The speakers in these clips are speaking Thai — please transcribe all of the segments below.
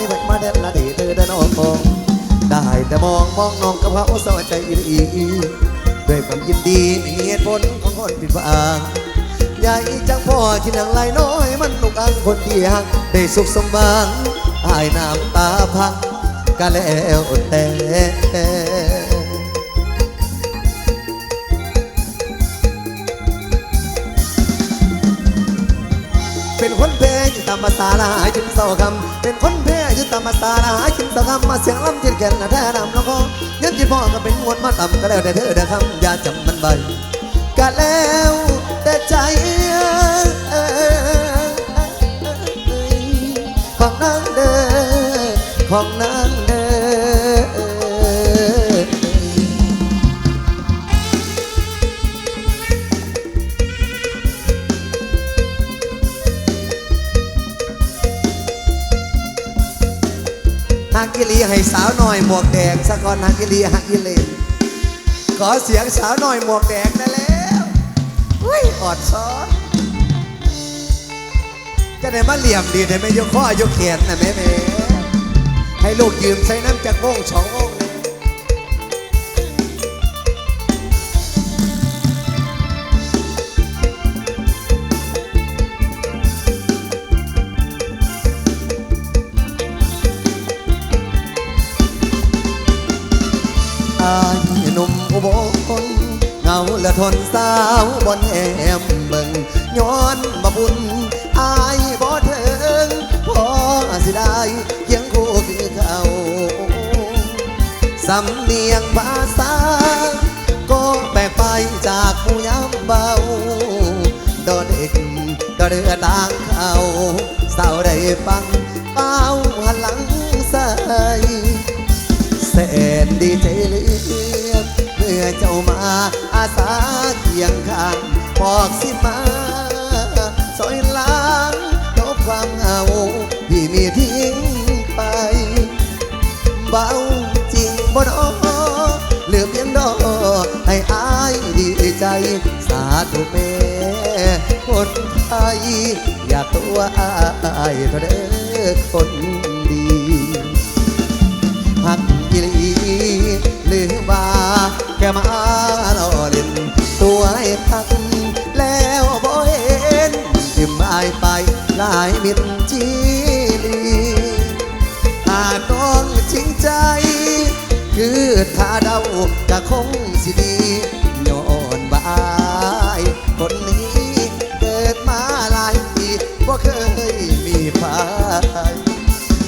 ไม่ไหวมาเดินละเดเธอเดินออกองได้แต่มองมองน้องกับเขาสวัสดีอีอีด้วยความยินดีมีเหตุผลของคนผิดหวังใหญ่จังพ่อที่นังไรน้อย มันลูกอังคนที่หักได้สุขสมหวังอายน้ำตาพังก็แล้วแต่ ตามภาษาละหายกินเศร้าคำเป็นคนแพ้ยู่ตามภาษาละหายกินเศร้าคำมาเสียงล้ำจิตแก่นแท้ดำแล้วก็ยันที่พ่อก็เป็นงวดมาต่ำก็แล้วแต่เธอเด้อคำอย่าจำมันไปก็แล้วแต่ใจของนางเด้อของนางเด้อ ฮักกิลีให้สาวหน่อยหมวกแดงสะก่อนฮักกิลีฮักกิเลนขอเสียงสาวหน่อยหมวกแดงได้แล้วอุ้ยอดซ้อนจะได้มาเหลี่ยมดีได้ไหมยกข้อยกแขนนะแม่แม่ให้ลูกยืมใช้น้ำจากวงสองวง เงาละทนสาวบนแอมเบิ่งย้อนบ่บุญอายบ่เถิงพอสิได้เคียงคู่คือเขาสำเนียงภาษา ก็แปลกไปจากผู้ยามเบาดอเด็กก็เรือต่างเขาสาวได้ฟังเป้าหันหลังใส่แสนดีใจเลือ อเจ้ามาอาสาเคียงข้างบอกสิมาซอยล้างลบความเหงาที่มีทิ้งไปเบาจริงบ่ดอเหลือเพียงดอให้อายดีใจสาธุแม่คนไทยอย่าตัวอายเท่าเด้อคน แค่มาล้อเล่นตัวให้ทักแล้วบ่เห็นทิมอายไปหลายมิตรจีลีหากต้องจริงใจ คือถ้าเดากะคงสิดีย้อนบายคนนี้เกิดมาหลายปีบ่เคยมีพาย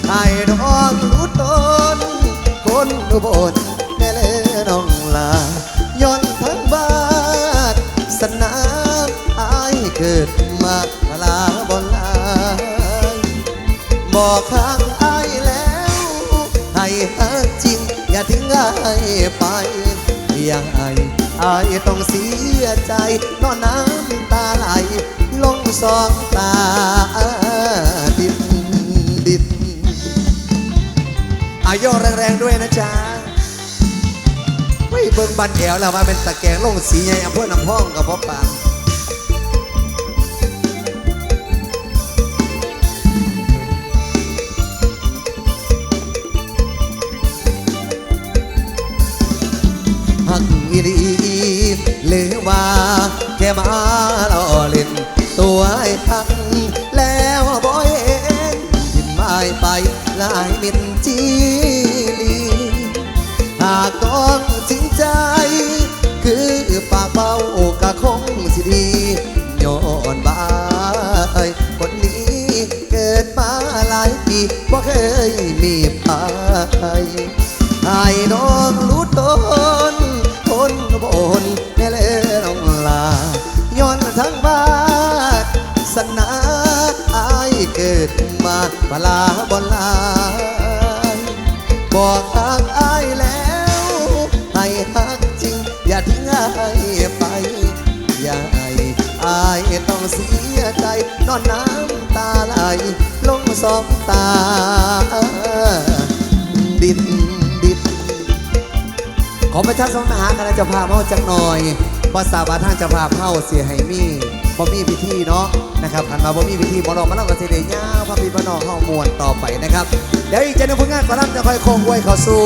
ไอ้ดองรู้ตนคนอุบล ไป อย่างไอไอ้ต้องเสียใจนอนน้ำตาไหล ลงสองตาดิบดิบอายอแรงๆด้วยนะจ๊ะไม่เบิ่งบันแอวแล้วมาเป็นตะแกงลงสีใหญ่อำเภอน้ำพองกับพ่อปาน อีดีหรือว่าแค่มาล้อเล่นตัวไอ้ทักแล้วบ่เห็นยิ้มไม้ไปลายมินจีลีหากต้องจริงใจ คือปากเบากะคงสิดีย้อนบายคนนี้เกิดมาหลายปีบ่เคยมีพายให้น้องรู้ตน นบนแน่เลยน้องลาย้อนทั้งบ้านสนาอายเกิดมาบลาบนลายบอกทางอายแล้ว ให้ฮักจริง อย่าทิ้งอายไป อย่าให้อายต้องเสียใจ นอนน้ำตาไหลลงสองตา ดินดิน ขอประชาสัมพันธ์หาคณะเจ้าภาพเฮาจักหน่อยภาษาบาทางเจ้าภาพเฮาเสียให้มีบ่มีพิธีเนาะนะครับขันมาบ่มีพิธีบ่ลองมาเล่ากันสิเดียาวพระพี่พระน้องเข้ามวลต่อไปนะครับเดี๋ยวอีกจะนึงผลงานก่อรับจะค่อยคงไว้เข้าสู่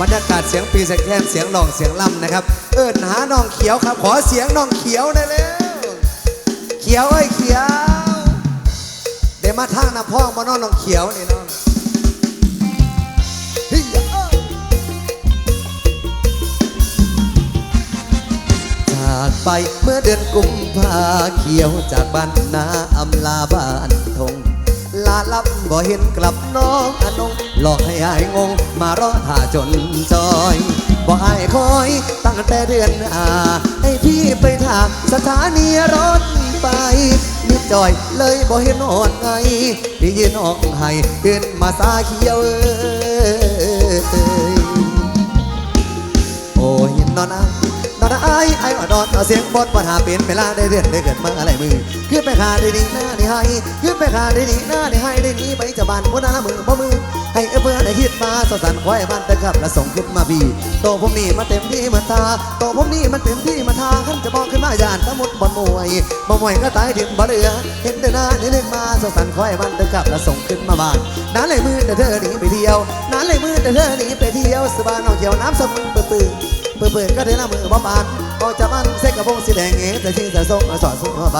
บรรยากาศเสียงปีเสียงแคนเสียงหลองเสียงล่ำนะครับ เอิญหาน้องเขียวครับ ขอเสียงน้องเขียวได้แล้วเขียวเอ้ยเขียวเดี๋ยวมาทางน้ำพ่องมาน้อนน้องเขียวนี่เนาะ จากไปเมื่อเดือนกุมภาเขียวจากบ้านนาอำลาบ้านทง ลาลับบ่เห็นกลับน้องอนงหลอกให้อายงง มารอท่าจนจอยบ่อายคอยตั้งแต่เดือนอาให้พี่ไปถามสถานีรถไปนิดจอยเลยบ่เห็นหอดไงที่ยืนออกให้ขึ้นมาสาเขียวเอ้ยโอ้ยนอนอา นอนอาไอ้ว่อนเอาเสียงบดปัญหาเป็นเวลาได้เดือนได้เกิดมาอะไรมือขึ้นไปขาได้ดีหน้าได้ให้ขึ้นไปขาได้ดีหน้าได้ให้ได้นี้ไปจะบานบนหน้ามือบ่มือให้เอเพื่อได้คิดมาสสันควายบ้านตะกับและส่งขึ้นมาบีโตผมนี่มาเต็มที่มือนตาโตผมนี่มันเต็มที่มาทาขันจะบอกขึ้นมาย่านตะมุดบอลมวยบ่มวยก็ตายดิ่มบ่เหลือเห็นเดินหน้านี่นึกมาสสันควายบ้านตะกับและส่งขึ้นมาบ้านน้าเลยมือแต่เธอหนีไปเที่ยวน้าเลยมือแต่เธอหนีไปเที่ยวสบานเอาเขียวน้ำสมุนเปื้อเปื้อ เปิดเปิดก็ได้ละมือบ่ปานพอจะมันเซ็กกระพงสีแดงเอ๋แต่ชิงแต่ส่งสอดสุ่ใบ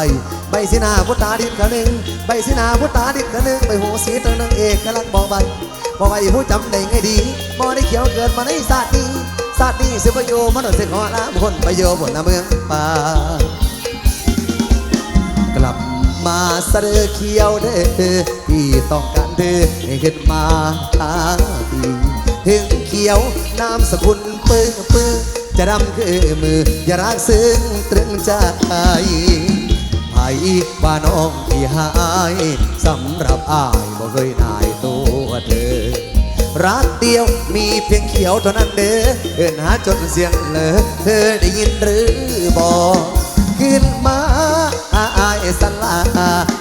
ใบสีนาพุทธาดิบกระหนึ่งใบสีนาพุทธาดิบกระหนึ่งใบหูสีตัวหนึงเอกกำลังบอกใบบอกใบผู้จำได้ไงดีบ่ได้เขียวเกินมาในศาสตร์นี้ศาสตร์นี้สิประโยชน์มนุษย์สิขอละบุคคลประโยชน์บนละเมืองป่ากลับมาเสดเขียวเด้อที่ต้องการเธอให้ขึ้นมาหาพี่ ถึงเขียวน้ำสกุลปื้อปื้อจะดำคือมือ อย่ารักซึ้งตรึงใจไผ่ว่าน้องที่หายสำหรับอายบ่เคยนายตัวเธอ รักเดียวมีเพียงเขียวเท่านั้นเด้อเอินหาจนเสียงเลยเธอได้ยินหรือบอกขึ้นมาอายสลา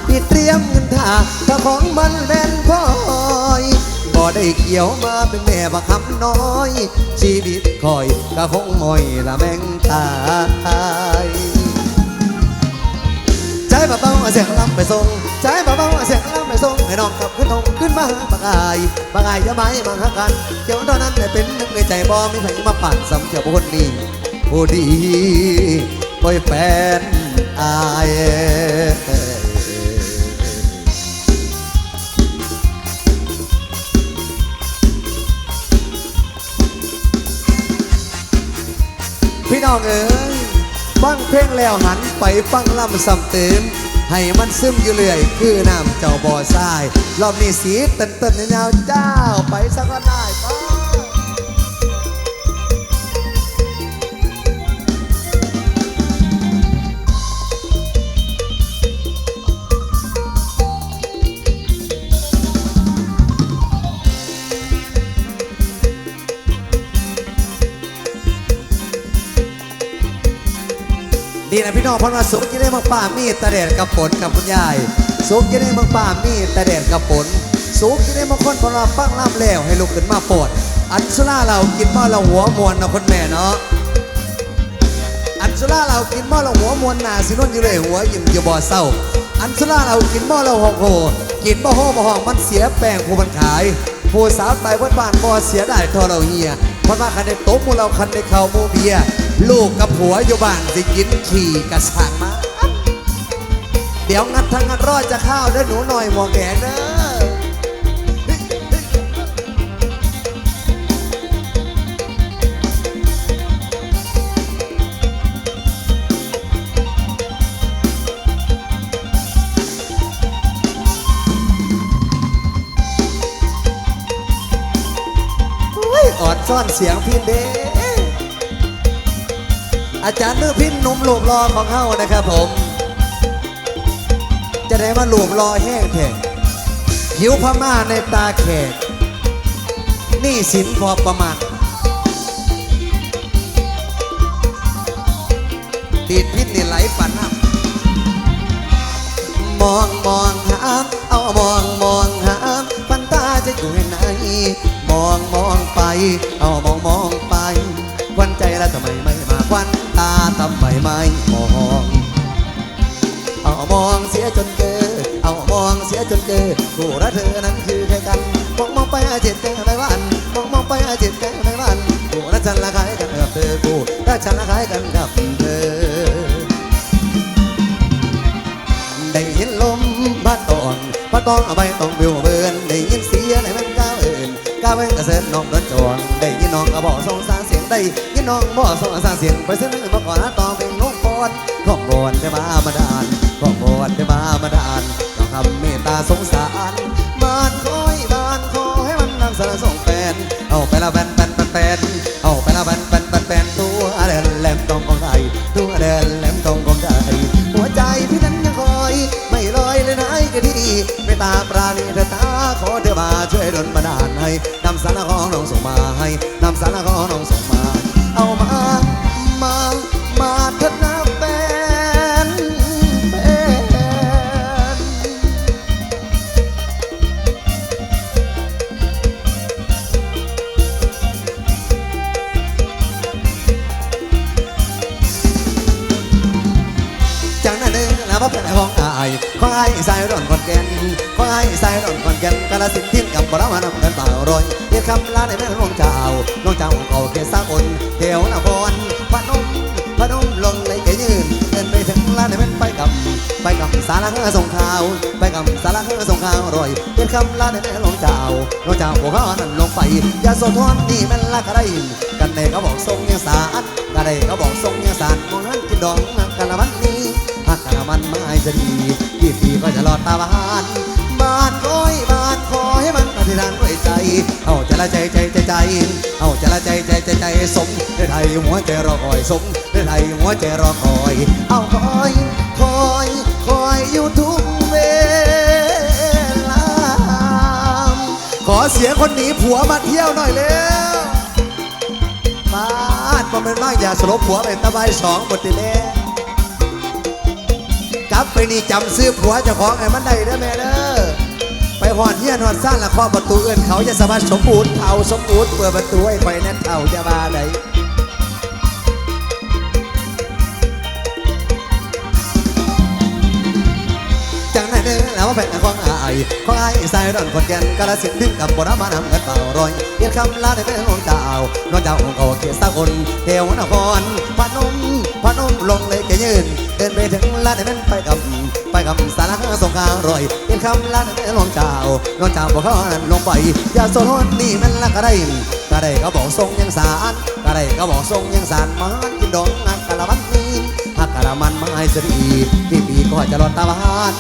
พี่เตรียมเงินทาถ้าของมันแม่นพอ ได้เกี่ยวมาเป็นแม่บักคำน้อย ชีวิตคอยก็คงมอยละแมงตายใจเบาๆเอาเสียงลำไปส่งใจเบาๆเอาเสียงลำไปส่งให้น้องกลับขึ้นทงขึ้นมาบางอายบางอายจะไม่มาหากันเกี่ยวตอนนั้นได้เป็นหนึ่งในใจบ่มีใครมาปั่นสำเกี่ยวบุคคลนี้ผู้ดีปล่อยแฟนอาย พี่น้องเอ๋ยฟังเพลงแล้วหันไปฟังลำซ้ำเติม ให้มันซึมอยู่เรื่อย คือน้ำเจ้าบ่อทรายรอบนี้สีเต้นเต้นยาวเจ้าไปสักก็ได้ นะพี่น้องเพราะว่าสุกจะได้มังป่ามีดตะเด็ดกับฝนกับคุณยาย สุกจะได้มังป่ามีดตะเด็ดกับฝนสุกจะได้มังคนเพราะว่าฟังล่ำแล้วให้ลุกขึ้นมาโปรดอันสุราเรากินหม้อเราหัวมวนนะคนแม่เนาะอันสุราเรากินหม้อเราหัวมวนหนาสินุ่นอยู่เลยหัวยิ้มอยู่บ่อเศร้า อันสุราเรากินหม้อเราหอกโหกินบ่โหบ่หองมันเสียแป้งผู้มันขาย ผู้สาวตายบนบ้านบ่เสียได้ทอเราเฮียเพราะว่าคันได้ตบหมูเราคันได้เข่าหมูเบีย ลูกกับผัวอยู่บ้านสิกินขี่กระสังมา เดี๋ยวงัดทั้งงัดรอดจะข้าวเด้อหนูหน่อยหมองแดงเด้อ ซ่อนเสียงพินเด้อาจารย์เลือกพินหนุ่มหลูบรอของเฮานะครับผม จะได้มาหลูบรอแห้งแท้ผิวพม่าในตาแขกหนี่สินพอประมาณดีดพิษนี่ไหลปันน้ำมองมองหาเอามองมองหาปันตาจะอยู่ไหน มองมองไป เอามองมองไป ควันใจแล้วทำไมไม่มาควันตาทำไมไม่มอง เอามองเสียจนเจอ เอามองเสียจนเจอคู่รักเธอนั้นคือใครกัน มองมองไปอาเจ็บแก่ไม่วัน มองมองไปอาเจ็บแก่ไม่วันคู่รักฉันละคายกันกับเธอคู่รักฉันละคายกันกับเธอได้ยินลมพัดตองพัดนตองเอาไปตองวิวาเว้นกระเซ็นน้องเดินจวงได้ยินน้องกระบอกส่งสารเสียงได้ยินน้องบอกส่งสารเสียงไปเส้นนึงมาก่อนนะตองเป็นลูกปอนขอบอนได้มามาดานขอบอนได้มามาดานต้องทำเมตตาสงสารบ้านคอยบ้านคอให้มันนำสารส่งแฟนเอาไปละแฟนแฟนแฟนแฟน รับมานำกันเปล่ารอยเียคำลาในแม่หลวงเจ้าหลวงเจ้าเก่าเกศากลเทวนครพนมพนมลงในเกยืนเดินไปถึงลานในแม่ไปกับ ไปกับสารเฮือส่งข่าว ไปกับสารเฮือส่งข่าวรอยเรียคำลาในแม่หลวงเจ้าหลวงเจ้าพวกเขานั้นลงไปยาโสธรนี่แม่นละกระไรกันเนก็บอกทรงยังสารกันเนก็บอกทรงยังสารมองนั้นกินดองกันละวันนี้หากกะมันไม่จะดีพี่พี่ก็จะรอดตาบานบ้านคอยบ้านขอ ให้มันานด้วยใจ เอาใจละใจใจใจใจ เอาใจละใจใจใจใจสมได้ไทยหัวใจรอคอยสมได้ไทยหัวใจรอคอย เอาคอยคอยคอยอยู่ทุกเวลา ขอเสียงคนหนีผัวมาเที่ยวหน่อยเร็วมาดบ่เป็นมากอย่าสลบผัวเป็นตะไบสองบททีเล่กลับไปนี่จำซื้อผัวจ้าของไอ้มันได้เด้อแม่เด้อ หอดเฮียนหอดซ่านละเคาะประตูเอื้อนเขาจะสามารถสมบูรณ์เท่าสมบูรณ์เปิดประตูให้ไฟแน่นเท่าจะมาไหนจังไหนเด้อแล้วเป็นของอายของอายใส่ร่อนคนแก่นกาลสินถึงกับบรมานำกันเป่ารอยเรียกคำลาได้เป็นของเจ้านองเจ้าองเขาเกียรติสากลเทวนครพนมพนมลงเลยแกยืนเดินไปถึงลาในเป็นไปกับ ไปกับสารสงครามรอยเป็นคำลานได้ลงเจ้าลงเจ้าบอกเขานั้นลงไป อย่าโซนนี่มันละก็ได้ก็ได้ก็บอกทรงยังสารก็ได้ก็บอกทรงยังสารมันกินดองงานกะละวันนี้หากกะละมันมาให้สรีพี่ปีก็จะรอดตาบาน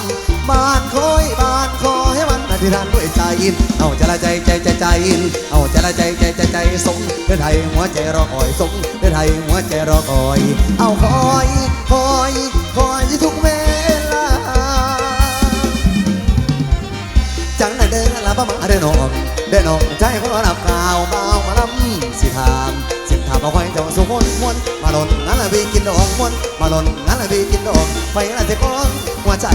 บ้านคอยบ้านขอให้มันอธิษฐานด้วยใจเอาใจละใจใจใจใจเอาใจละใจใจใจใจสงเดินไทยหัวใจรอคอยสงเดินไทยหัวใจรอคอย เอาคอยคอย เดินออกใจคนรับข่าวเบามาลำสิถามสิถามเอาไว้เจ้าสุขนมวนมาหล่นงั้นละบีกินดอกมวนมาหล่นงั้นละบีกินดอกไปละเทกอนหัวใจ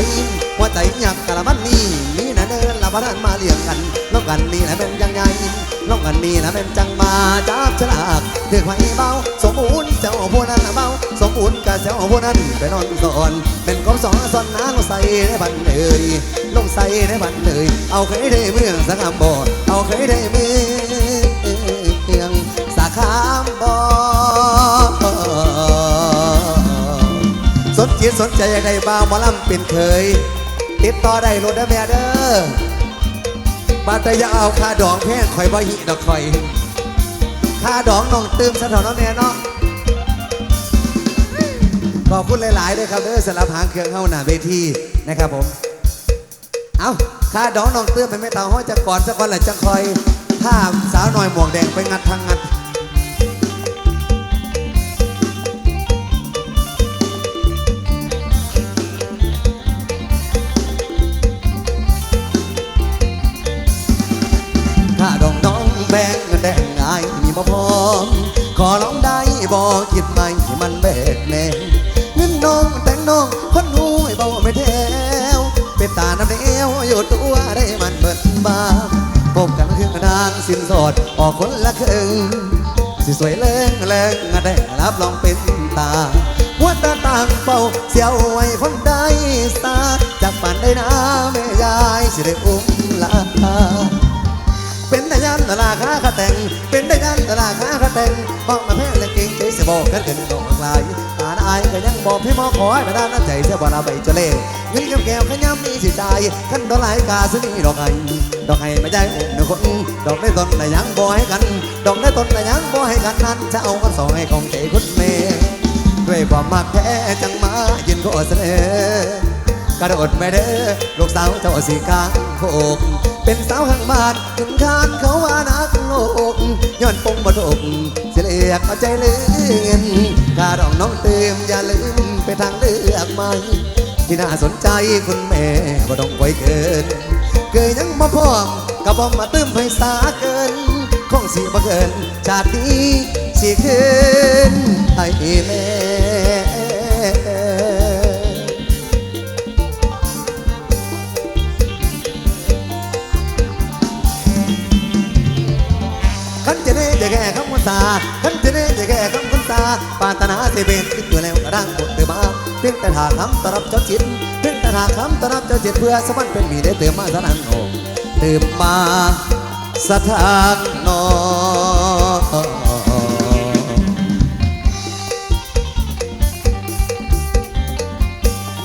หัวใจอยากกะละมันนี่นี่นะเดินละบ้านมาเลี้ยงกันลองกันนี่นะเป็นยังไงลองกันนี่นะเป็นจังมาจับฉลาก ถือไฟเบาสมบูรณ์เจ้าพวกนั้นน่ะเบาสมบูรณ์กับเจ้าพวกนั้นไปนอนสอนเป็นกบสองสอนน้ำใส่ในบันเลยลงใส่ในบันเลยเอาเคยได้เมืองสักคำบ่เอาเคยได้เมืองสักคำบ่สนจิตสนใจอยากได้บ่าวหมอลำเป็นเคย ติดต่อได้รถได้แม่เด้อบาดแต่อย่าเอาค่าดองแพงคอยบ่หิดอกคอย ค่าดองน้องตืมสะถอนเนาะแม่เนาะขอบคุณหลายๆด้วยครับเด้อสำหรับหางเครื่องเข้าหน้าเวทีนะครับผม เอาค่าดองน้องเตื้อไปไม่ตาห้อยจะก่อนสักคนแหละจะคอยถ้าสาวหน่อยหมวกแดงไปงัดทางงัดถ้าดองน้องแบงแดง บ่พร้อมขอร้องได้บ่คิดไม่มันแบกแน่เงินน้องแต่งน้องคนหูเบาไม่แถวเป็นตาน้ำเดียวอยู่ตัวได้มันเบิดบางพบกันเครื่องนางสินสอดออกคนละครึ่งสิสวยเลิงแรงได้รับรองเป็นตาหัวตาต่างเฝ้าเสียวไว้คนใดสาจากฝันได้นะแม่ยายสิได้อุ้มลา เป็นตายันตลาค้าขาแต่ง เป็นตายันตลาค้าขาแต่งบอกมาแพ้และเก่งใจเสียบอกกันเกินดอกลายอ่านอายก็ยังบอกพี่หมอขอให้มาด้านน้ำใจเสียบ่ลาใบจะเล่เงินกับแก้วขย้ำมีสิใจขันดอกลายกาสนีดอกไห้ดอกไห้ไม่ใจอกหนึ่งคนดอกได้ต้นแต่ยังบ่ให้กัน ดอกได้ต้นแต่ยังบ่ให้กันนั้นจะเอากับสองให้ของใจคุณแม่ด้วยความมากแท้จังมายินก็เสนอก ระโดดไม่เด้อลูกสาวเจ้าสีกางโคกเป็นสาวข้างบ้านถึงคานเขาว่านักโลกย้อนปงบดอกเสียเลียกเอาใจเลือนกาดองน้องเติมอย่าลืมไปทางเลือกใหม่ที่น่าสนใจคุณแม่บ่ต้องไว้เกิน เกยยังมาพร้อมกับบ่มาเติมให้สาเกินคงสิบ่เกินชาตินี้สิคืนให้แม่ แก่คำคุณตาขันจะเน่จะแก่คำคุณตาปารถนาสิเป็นขึ้นตัวแล้วกระด้างบทเตือมาเพียงแต่ถาคำต้อนรับเจ้าจิตเพียงแต่ถาคำต้อนรับเจ้าจิตเพื่อสวรรค์เป็นมีได้เติมมาสนันโองเติมมาสถานนอ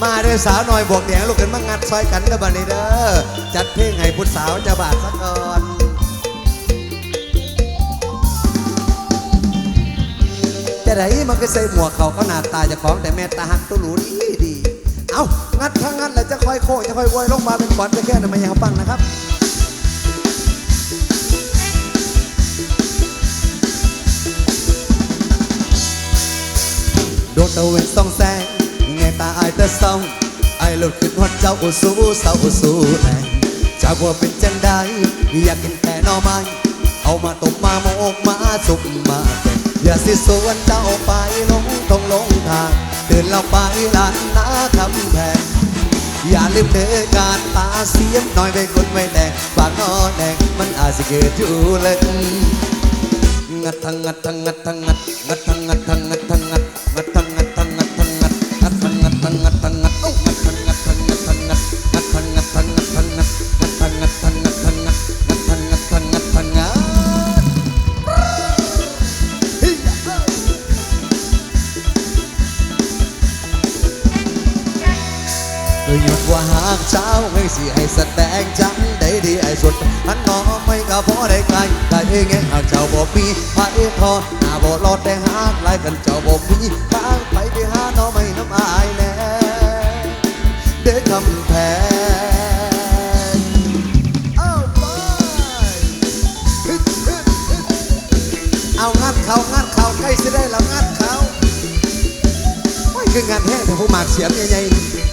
มาเด้อสาวหน่อยบวกแดงลูกกันมางัดซอยกันเด้อบัดนี้เด้อจัดเพลงให้พุทธสาวจะบาดสักก่อน จะไหนมันก็ใส่หมวกเขาเขาหน้าตาจะของแต่แม่ตาหักตัวหรูดีดี เอางัดทั้งงัดแล้วจะค่อยโค้งจะค่อยโวยลงมาเป็นบอลไปแค่นั้นไม่ยาวปังนะครับโดดตะเวนส่องแสงไงตาอายแต่เศร้าไอายหลุดขึ้นฮอดเจ้าอุสูเศร้าอุสูแรงจากว่าเป็นจังใดอยากกินแต่หน่อไม้เอามาตบมาโมกมาสุกมาแกง อย่าสิสวนเจ้าไปลงตรงลงทางเดินเราไปลานนาคำแพงอย่าลืมเธอการตาเสียมหน่อยไปคนไม่แดงปากนอแดงมันอาจจะเกิดอยู่เลยงัดทั้งงัดทั้งงัดทั้งงัดาหากเช้าให้สิให้แสดงจังได้ดีไอ้สุดอันน้องไม่ก็พอได้ไกลได้เองไงหากเจ้าบ่มีพาเอพอหน้าบ่รอดแต่หากไล่กันเจ้าบ่มีทางไปไปหาน้องไม่น้ำอายแน่เด้อคำแพงเอาไปฮึดฮึดฮึดเอางัดเขางัดเขาใกล้จะได้แล้วงัดเขาโอ้ยคืองานแห้งแต่ผู้หมากเสียงใหญ่ๆ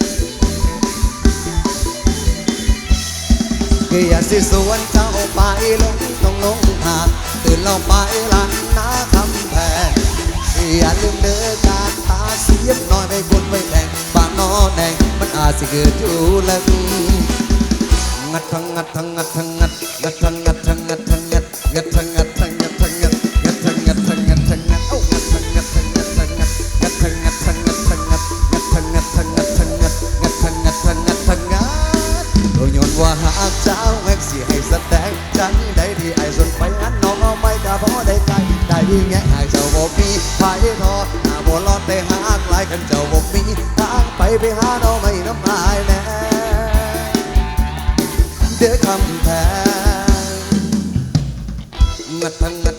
ก็อยากสิสวนเจ้าไปลงต้องลงหาตื่นเราไปลันนาคำแพงอย่าลืมเดินการตาเสียบหน่อยไม่คนไม่แดงปานนอแดงมันอาจสิเกิดอยู่แล้วงัดทั้งงัดทั้งงัดทั้งงัดงัดทั้งงัดทั้งงัดทั้งงัดงัดทั้ง นไปอันน้องเอาไม่กะพอได้ไกลได้ที่แง่หายเจ้าบ่มีไผทอหาบ่รอดได้หากลายกันเจ้าบ่มีทางไปไปหาน้องไม่น้ำอายแน่เด้อคำแพงงัดทั้งงัด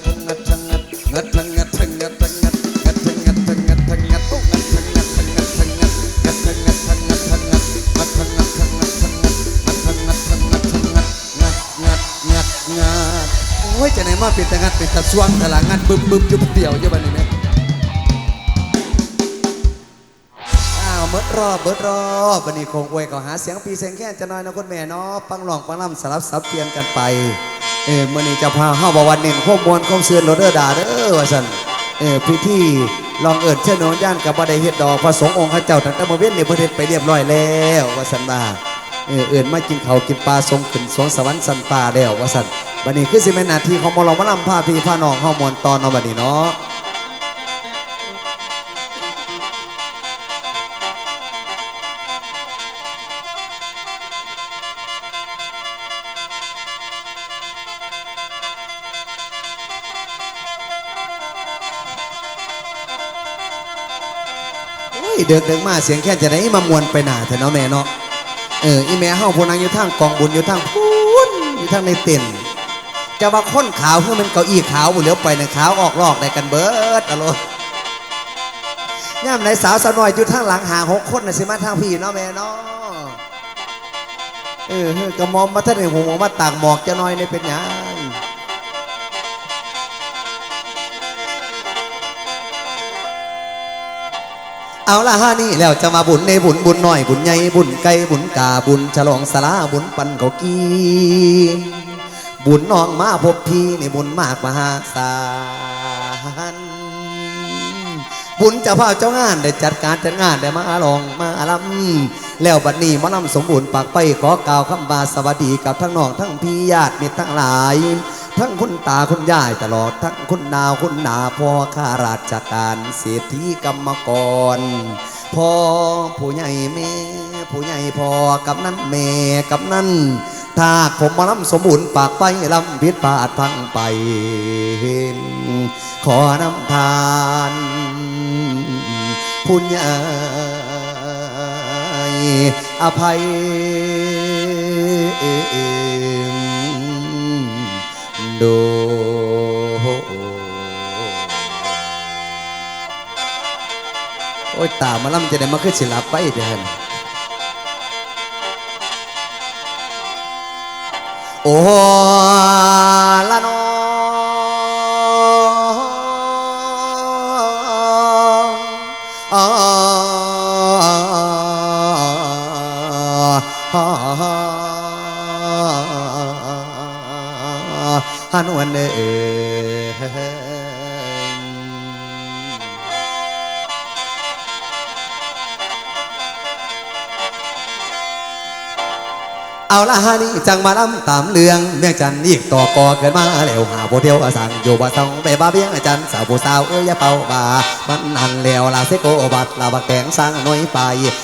มาเป็นต่งัดเป็นตะสว่างตะลางัดบึ้มบึ้มจุบเดียวอยู่บัดนี้เนี่อ้าวเบิดรอบเบิดรอบบัดนี้คงอวยเขาหาเสียงปีเสียงแค่จะน้อยนะคุณแม่เนาะปังหลองปังล่ำสลับสับเปลี่ยนกันไป เออมื่อนี้จะพาเฮาบวันเน้นข้อมวลข้อมเสือนโรเดอร์ดาเด้อว่าซั่นเออพิธีลองเอิญเชิญโนนย่านกับบ่ได้เฮ็ดดอกพระสงฆ์องค์ข้าเจ้าตั้งต่เมื่อเว้นนี่เพิ่นเฮ็ดไปเรียบร้อยแล้วว่าซั่นว่าเออเอื่นมากินเขากินปลาทรงขึ้นสวงสวรรค์สันป่าแล้วว่าสัน บันนี้คือสิเป็นนาทีของมอลมะลำผ้าพีผ้านองข้อมวลตอนเนาะบันนี้เนาะเดือกเดือกมาเสียงแค่จะได้มามวนไปหนาเถอะเนาะแม่เนาะเอออีแม่เฮาพนังอยู่ทางกองบุญอยู่ทางพุ้นอยู่ทางในเต็น จะว่าค้นขาวคือมันเก้าอี้ขาวบุเลียวไปนะขาวออกลอกได้กันเบิดอะโลย่ามไหนสาวสาวน้อยอยู่ทางหลังหาหกคนนะสิมาทางพี่เนาะแม่เนาะเออเฮ้ยกระมอมมาท่านเองผมมาต่ากหมอกจะน้อยในเป็นยังเอาละฮะนี่แล้วจะมาบุญในบุญบุญหน่อยบุญใหญ่บุญไก่บุญกาบุญฉลองสลาบุญปันเขากี บุญน้องมาพบพี่ในบุญมากมหาศาลบุญเจ้าพ่อเจ้างานได้จัดการจัดงานได้มาลองมาลำแล้วบัดนี้มาลำสมบูรณ์ปากไปขอกล่าวคำบาสวัสดีกับทั้งน้องทั้งพี่ญาติมิตรทั้งหลาย ทั้งคุณตาคุณยายตลอดทั้งคุณนาวคุณนาพ่อข้าราชการเศรษฐีกรรมกรพ่อผู้ใหญ่แม่ผู้ใหญ่พ่อกับนั่นแม่กับนั่น ถ้าผมมาล้ำสมบูรณ์ปากไปลำพิษพลาดพังไป ขอนำทานผู้ใหญ่อภัยดโอ้ยตามาล่ำจะได้มาขึ้นศิลปไปเดิน โอ้ละนองอ่าฮันวันเอ๋ เอาละฮานี่จังมาลำตามเรื่องเมียจันอีกต่อกอเกิดมาแล้วหาโบเทียวอาสังอยู่บ่าต้องไปบ้าเบี้ยงอาจันสาวผู้สาวเอ้ยอย่าเป่าบามันนันแล้วลาเสโกบัดลาบักแกงสร้างหน่วยไป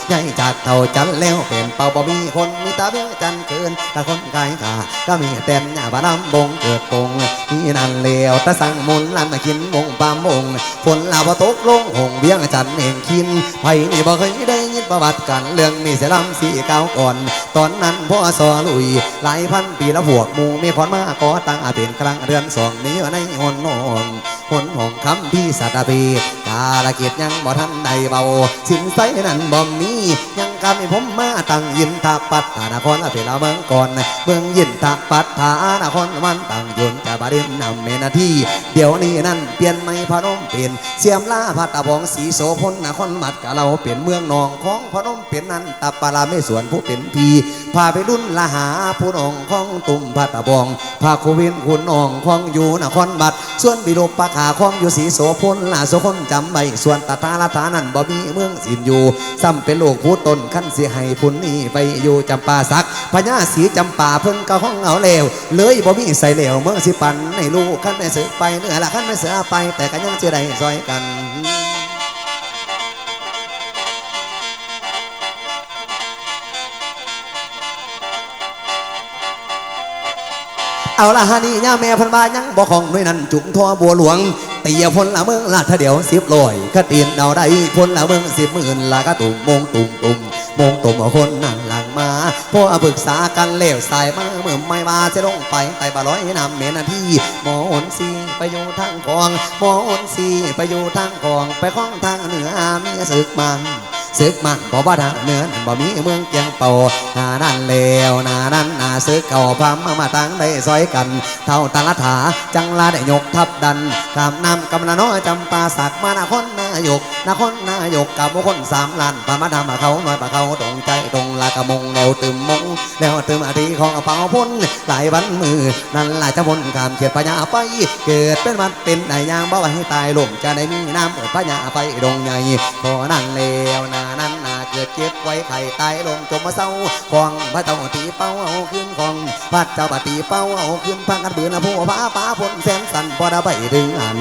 ใหญ่จากเท่าจันแล้วเป็นเป่าบ่มีคนมีตาเบี้ยงจันเกินตาคนกายกาก็มีแต่นหน้าบาลำบงเกิดปงนี่นันแล้วตาสั่งมุนลันมากินวงปามวงฝนลาบตกลงหงเบี้ยงจันเองคินไผนี่บ่เคยได้ ประวัติกันเรื่องมีเสลัมสีเก้าก่อน ตอนนั้นพ่อสอลุย หลายพันปีละพวกมูมีพรมาก่อตั้งอาเป็นครั้งเรือนสองนี้ในหนนองหนหองคำพี่สัตปีกาลเกียรยังบ่ทันใดเบาสินไซนั้นบ่มียัง กำให้ผมมาตั้งยินทาปัตตานครอาเป็นละเมืองก่อนเมืองยินทาปัตตานครมันตั้งยนจะบาเดมนำเมนาทีเดี๋ยวนี้นั่นเปลี่ยนไม่พนมเปลี่ยนเสียมลาพัตตาบองสีโสพลนครมัดกะเราเปลี่ยนเมืองนองของพนมเปลี่ยนนั้นตับปาราไม่สวนผู้เป็นพีพาไปรุ่นละหาผู้นองของตุ่มพัตะบองพาคูวินคุณนองของอยู่นครบัดส่วนบิโลปะขาของอยู่สีโสพลลาโสคนจำใบส่วนตาตาลาตานั่นบ่มีเมืองสินอยู่ซ้ำเป็นโลกผู้ตนขั้นเสียให้พุ่นนี่ไปอยู่จำปาสักพญาสีจำปาเพิ่นก็ห้องเอาเลวเลยบ่มีใส่เหลวเมื่อสิปันในลูกขั้นไม่เสือไปเนื้อละขั้นไม่เสือไป แต่ก็ยังเจอได้ซอยกันเอาละฮะนี่ย่าแม่พันบายังบอกของด้วยนั่นจุ่มทอบัวหลวงตียพลละเมืองลาดเดียวสิบลอยขตีนเอาได้พลละเมืองสิบหมื่นละก็ตุ่มมงตุ่มตุ่ม มงตุ่มคนนั่งหลังมาพอปรึกษากันเลวสายมาเมื่อไม่มาจะลงไปไต่บาร้อยนำเมนาที่หมออนซีไปอยู่ทางกองหมออนซีไปอยู่ทางกองไปข้องทางเหนือมีศึกมัน ศึกมันบ่ว่าทางเหนือนั่นบ่มีเมืองเกียงเป่าหนานั่นเลวนานั่นนาศึกเก่าพามามาตั้งได้ซอยกัน เท่าตาลถาจังลาได้ยกทับดันตามนำกำนันน้อยจำปาสักมานครนายกนาครนายกกับบุคคลสามล้านปามาทำมาเขาน้อยปาเขาตรงใจตรงลากระมงแล้วตึมมงแล้วตึมอาทีของกระเป๋าพ้นหลายวันมือนั่นหลายจะพ้นขามเขียดพญาไป เกิดเป็นวันเป็นได้ยางบ่ว่าให้ตายลมจะได้มีน้ำเอิดพญาไปดงใหญ่พอนั่นแล้วนานั้นนาเกิดเจ็บไว้ไข่ตายลงจมมาเศร้าของพระเจ้าตีเป้าเอาขึ้นของพระเจ้าปตีเป้าเอาขึ้นพังกันเบือนะผู้พาป้าพ้นแสนสันพอได้ไปถึงอัน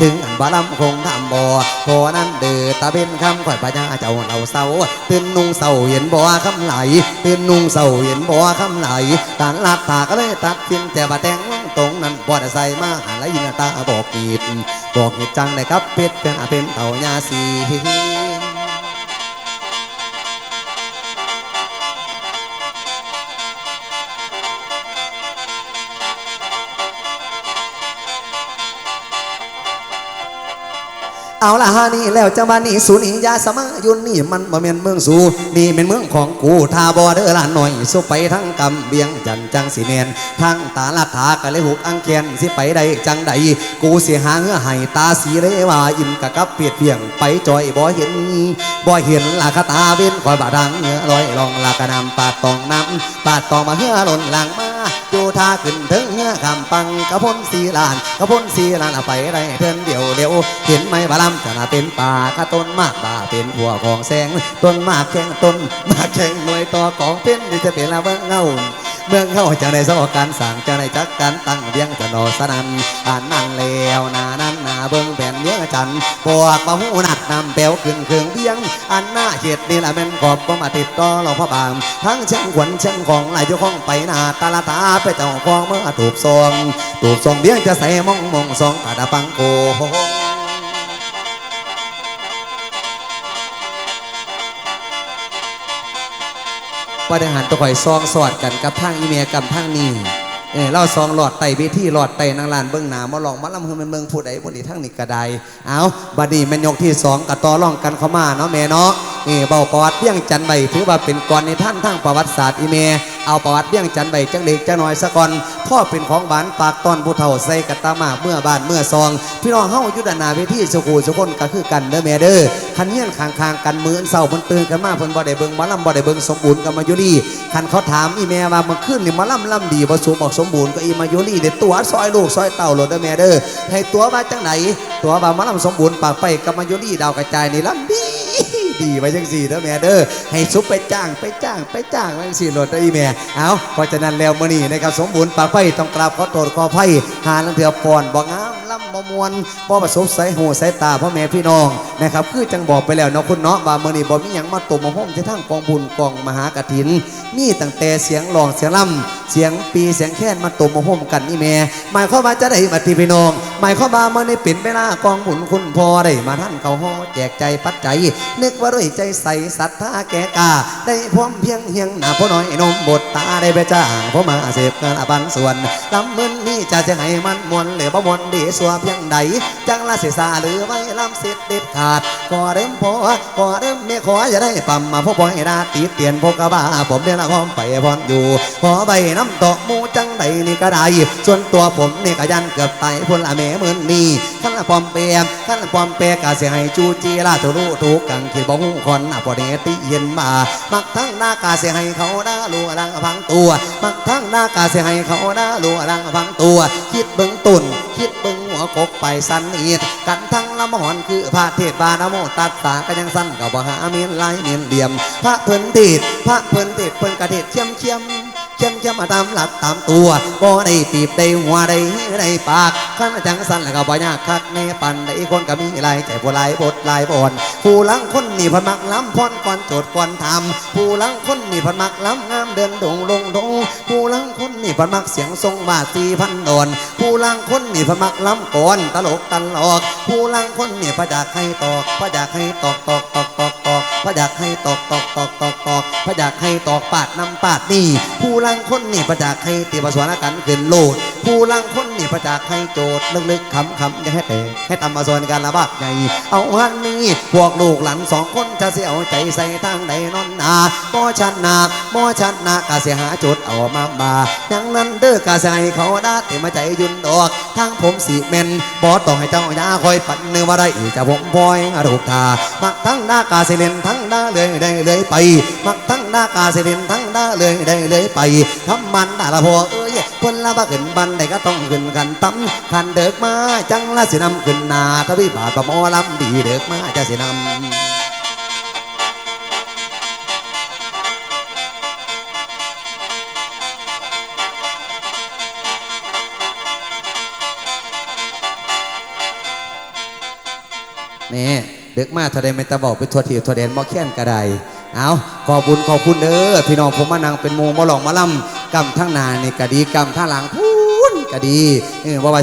ถึงอันบาลำคงทำบ่อพอนั้นเดือตาเป็นคำข่อยพญาเจ้าเราเศร้าตื่นนุ่งเศร้าเห็นบ่อคำไหลตื่นนุ่งเศร้าเห็นบ่อคำไหลตานลัดตาก็เลยตัดสินแต่บาแตงตรงนั้นบ่ได้ใส่มาหาละยินตาบอกกีดบอกกีดจังเลยครับเป็ดเป็นอาเป็นเต่ายาสี เอาละฮานี่แล้วจะมานี่สูนียาสมายุนนี่มันบ่แม่นเมืองสูนี่เป็นเมืองของกูทาบอเด้อหลานหน่อยสุไปทั้งกำเบียงจันจังสีแนนทั้งตาลาถากะเลยหุกอังแคนสิไปได้จังใดกูเสิหาเงือให้ตาสีเลว่าอิ่มกะกับเปียดเพียงไปจอยบ่เห็นบ่เห็นละคาตาเว้นคอยบาดังเงือลอยลองลากะนำปาดตองน้ำปาดตองมาเฮือหล่นหลังมา อยู่ท่าขึ้นถึงเงือคำปังกระพ้นสีลานกระพ้นสีลานเอาไปไรเทินเดียวเดียวเห็นไหมบาลำจะน่าเป็นป่าข้าต้นมากป่าเป็นหัวของแสงต้นมากแข็งต้นมากแข็งหน่วยต่อกองเป็นที่จะเป็นละเบิ่งเงา เมืองเข้าจะในสอการสั่งจะในจักการตั้งเบียงจะนอสนันอ่านนั่นแล้วนานั้นนาเบิ่งแผ่นเนื้อจันทร์พวกมาหูหนักนำเปลวขึ้นเครื่องเบียง อันหน้าเขียดนี่ละแม่นกอบก็มาติดต่อเราพระบางทั้งเชียงขวัญเชียงของหลายเจ้าของไปนาตาลาตาไปเจ้าของเมื่อถูกซองถูกซองเบียงจะใส่มองมองซองตาดาปังโก บริหารตัวข่อยซองสอดกันกับทางอีเมียกับทางนี้เออเราซองหลอดไตเวทีหลอดไตนางลานเบื้องหนามาลองมาลำเฮือมันเมืองผู้ใดบนนี้ทั้งนี้กระไดเอาบัดนี้แมันยกที่สองกับต่อร่องกันเข้ามาเนาะแม่เนาะนี่เบาประวัติเพียงจันใบถือว่าเป็นก้อนในท่านทางประวัติศาสตร์อีเม เอาประวัติเบี้ยงจันใบจังเล็กจังน้อยสะก่อนพ่อเป็นของบ้านปากตอนผู้เฒ่าใส่กะตามาเมื่อบ้านเมื่อซอง พี่น้องเฮาอยู่ด้านหน้าเวทีสุขุสุคนก็คือกันเด้อแม่เด้อคันเฮียนข้างๆกันมื้อนเช้าเพิ่นตื่นกันมาเพิ่นบ่ได้เบิ่งหมอลำบ่ได้เบิ่งสมบูรณ์กับมายุรีคันเขาถามอีแม่ว่าเมื่อคืนนี่หมอลำลำดีบ่สมบอกสมบูรณ์ก็อีมายุรีเด้ตัวซอยลูกซอยเต้าโลดเด้อแม่เด้อให้ตัวมาจังไหนตัวว่าหมอลำสมบูรณ์ปากไปกับมายุรีดาวกระจายนี่ลำดี ดีไว้จังสี่เด้อแม่เด้อให้ซุปไปจ้างไปจ้างไปจ้างไว้จังสี่โหลดได้ออีแม่เอาเพราะฉะนั้นแล้วมื้อนี้นะครับสมบูรณ์ปากไฟต้องกราบขอโทษขออภัยหาลังเถื่อปอนบ่งาม ล่ำบ่มวนบ่ประสบสายหูสายตาพ่อแม่พี่น้องนะครับคือจังบอกไปแล้วเนาะคุณเนาะว่ามื้อนี้บ่มีหยังมาตุ่มมาห่มที่ทั้งกองบุญกองมหากฐิน มีตั้งแต่เสียงร้องเสียงล่ำเสียงปีเสียงแค้นมาตุ่มมาห่มกันนี่แม่หมายความว่าจะได้มาที่พี่น้อง หมายความว่ามื้อนี้เป็นเวลากองบุญคุณพอได้มาท่านเขาฮอแจกใจปัจจัยนึกว่าด้วยใจใสศรัทธาแก่กาได้พร้อมเพียงเฮียงหน้าพ่อน้อยนมบทตาได้ไปจ้างพ่อมาเสพกันอบันส่วนลำมึนนี่จะจะให้มันมวนเหลือบ่มวนดีสัวเพียงใด จังละเสียสาหรือไว้ลำเสร็จเด็ดขาดขอเริ่มพอขอเริ่มเมียขออย่าได้ปั๊มมาพ่อปอยราตีเตียนพกกระบาผมเดินละพร้อมไปพรอยู่ ขอใบน้ำตกมูจังใดนี่ก็ได้ส่วนตัวผมนี่ก็ยันเกือบตายพุ่นละเมเหมือนนี่ขั้นละปอมเปียมขั้นละปอมเปียกะเสียให้จูจีลาทุรู้ทุกกังคิดบ่ฮู้คนอะพอเดติเย็นมามักทั้งหน้ากาเสียให้เขาหน้าลัวรังพังตัวมักทั้งหน้ากาเสียให้เขาหน้าลัวรังพังตัว คิดเบิ่งตุนคิดเบิ่ง หัวกไปสันอีดกันทั้งละมอนคือพระเทศบานโมตัดสาก็ยังสั้นกับ่หาเมียนลายเมียนเหลี่ยม พระเพิ่นเทศพระเพิ่นเทศเพิ่นกระเทศเชียมเชียม เข้มเข้มมาตามหลักตามตัวบ่ได้ปีบได้หัวได้ได้ปากขันจังสันแล้วก็บ่ยากคักแน่ปันได้คนก็มีหลายใจผู้หลายบทหลายบอนผู้ลังคนนี่พันมักล้ำพรก่อนโจทย์ก่อนทำผู้ลังคนนี่พันมักล้ำงามเดินดงลงดงผู้ลังคนนี่พันมักเสียงทรงบาทสี่พันดอนผู้ลังคนนี่พันมักล้ำก่อนตลกตลอกผู้ลังคนนี่พระอยากให้ตอกพระอยากให้ตอกตอกตอกตอกตอกพระอยากให้ตอกตอกตอกตอกตอกพระอยากให้ตอกปาดน้ำปาดนี่ผู้ลังคนนี่ประจากให้ตีประสวนกันขึ้นโลด ผู้ลังคนนี่ประจากให้โจทย์ลึกๆคำคำยังให้เตะให้ตำมาส่วนกันละบาดใหญ่เอาหันนี้พวกลูกหลานสองคนจะเสียเอาใจใส่ทางใดนอนนาบ่ชันนาบ่ชันนากาเสียหาโจทย์เอามาบาอย่างนั้นเด้อกาใส่เขาดาเต็มใจยุ่นดอกทางผมสีเมนบ่ต้องให้เจ้ายาคอยปันเนื้อว่าได้จะผมพอยอรุกามักทั้งหน้ากาเสเลนทั้งหน้าเลยได้เลยไป มักทั้งหน้ากาเสเลนทั้งหน้าเลยได้เลยไปทำมันดาละพอเอ้ยคนละบ้าขึ้นบันไดก็ต้องขึ้นกันตั้มขันเดิกมาจังละสินำขึ้นนาทวีบาทประมอลำดีเดิกมาจะสินำ เด็กมาเทาใดไม่ตะบอกไปทัวทีทัวแดนมอแค้นกระไดเอาขอบุญขอบคุณเด้อพี่น้องผมมานั่งเป็นมูมาหลองมาล่ำกำทั้งนานี่กะดีกำทั้งหลังพูนกะดีเออว่าว่าสิ